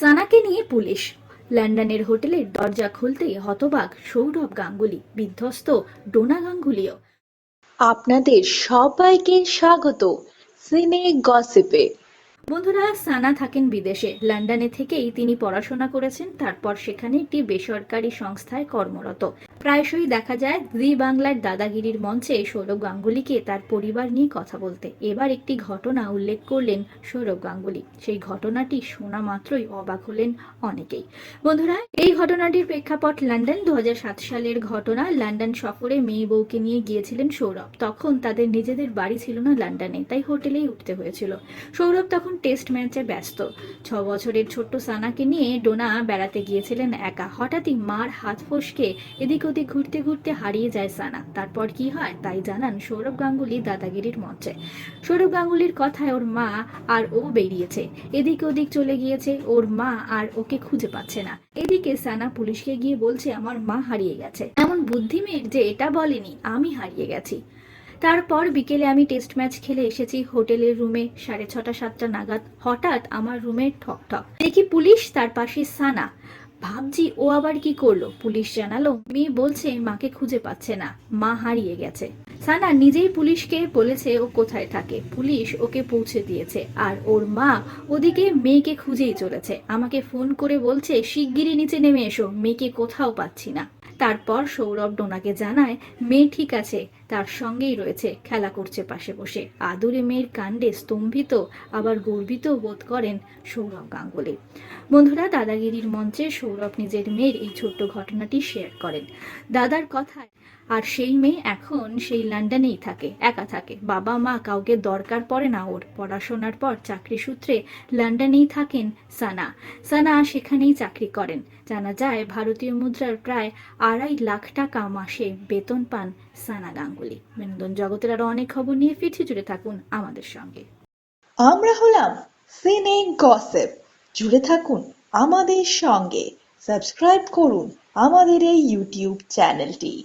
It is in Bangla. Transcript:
সানাকে নিয়ে পুলিশ। লন্ডনের হোটেলের দরজা খুলতেই হতবাক সৌরভ গাঙ্গুলি, বিধ্বস্ত ডোনা গাঙ্গুলিও। আপনাদের সবাইকে স্বাগত। সিনে গসিপে। বন্ধুরা, সানা থাকেন বিদেশে। লন্ডনে থেকেই তিনি পড়াশোনা করেছেন, তারপর সেখানে একটি বেসরকারি সংস্থায় কর্মরত। প্রায়শই দেখা যায় জি বাংলার দাদাগিরির মঞ্চে সৌরভ গাঙ্গুলিকে তার পরিবার নিয়ে কথা বলতে। এবার একটি ঘটনা উল্লেখ করলেন সৌরভ গাঙ্গুলি। সেই ঘটনাটি শোনা মাত্রই অবাক হলেন অনেকেই। বন্ধুরা, এই ঘটনাটির প্রেক্ষাপট লন্ডন দু হাজার সাত সালের ঘটনা। লন্ডন সফরে মেয়ে বউকে নিয়ে গিয়েছিলেন সৌরভ। তখন তাদের নিজেদের বাড়ি ছিল না লন্ডনে, তাই হোটেলেই উঠতে হয়েছিল। সৌরভ তখন টেস্ট ম্যাচে ব্যস্ত। ছ বছরের ছোট্ট সানাকে নিয়ে ডোনা বেড়াতে গিয়েছিলেন একা। হঠাৎই মার হাত ফসকে এদিক ওদিক ঘুরতে ঘুরতে হারিয়ে যায় সানা। তারপর কি হয় তাই জানান সৌরভ গাঙ্গুলি দাদাগিরির মঞ্চে। সৌরভ গাঙ্গুলির কথায় ওর মা আর ও বেরিয়েছে। এদিক ওদিক চলে গিয়েছে ওর মা আর ওকে খুঁজে পাচ্ছে না। এদিকে সানা পুলিশকে গিয়ে বলছে, আমার মা হারিয়ে গেছে। এমন বুদ্ধি মেয়ের যে এটা বলেনি, আমি হারিয়ে গেছি। তারপর বিকেলে আমি টেস্ট ম্যাচ খেলে এসেছি হোটেলের রুমে সাড়ে ছটা, সাতটা নাগাদ। হঠাৎ আমার রুমে ঠক ঠক। দেখি পুলিশ, তার পাশে সানা। ভাবছি ও আবার কি করল? পুলিশ জানালো, মেয়ে বলছে মাকে খুঁজে পাচ্ছে না। মা হারিয়ে গেছে। সানা নিজেই পুলিশকে বলেছে ও কোথায় থাকে। পুলিশ ওকে পৌঁছে দিয়েছে আর ওর মা ওদিকে মেয়েকে খুঁজেই চলেছে। আমাকে ফোন করে বলছে, শিগগিরই নিচে নেমে এসো। মেয়েকে কোথাও পাচ্ছি না। তারপর সৌরভ ডোনাকে জানায়, মেয়ে ঠিক আছে, তার সঙ্গেই রয়েছে, খেলা করছে পাশে বসে। আদুরে মেয়ের কাণ্ডে স্তম্ভিত, আবার গর্বিত বোধ করেন সৌরভ গাঙ্গুলি। বন্ধুরা, দাদাগিরির মঞ্চে সৌরভ নিজের মেয়ের এই ছোট্ট ঘটনাটি শেয়ার করেন। দাদার কথায় আর সেই মেয়ে এখন সেই লন্ডনেই থাকে, একা থাকে। বাবা মা কাউকে দরকার পড়ে না ওর। পড়াশোনার পর চাকরি সূত্রে লন্ডনেই থাকেন সানা। সানা সেখানেই চাকরি করেন। জানা যায় ভারতীয় মুদ্রার প্রায় আড়াই লাখ টাকা মাসে বেতন পান সানা গাঙ্গুলি। বিনোদন জগতের আরও অনেক খবর নিয়ে ফিরছি, জুড়ে থাকুন আমাদের সঙ্গে। আমরা হলাম সিনে গসিপ। জুড়ে থাকুন আমাদের সঙ্গে। সাবস্ক্রাইব করুন আমাদের এই ইউটিউব চ্যানেলটি।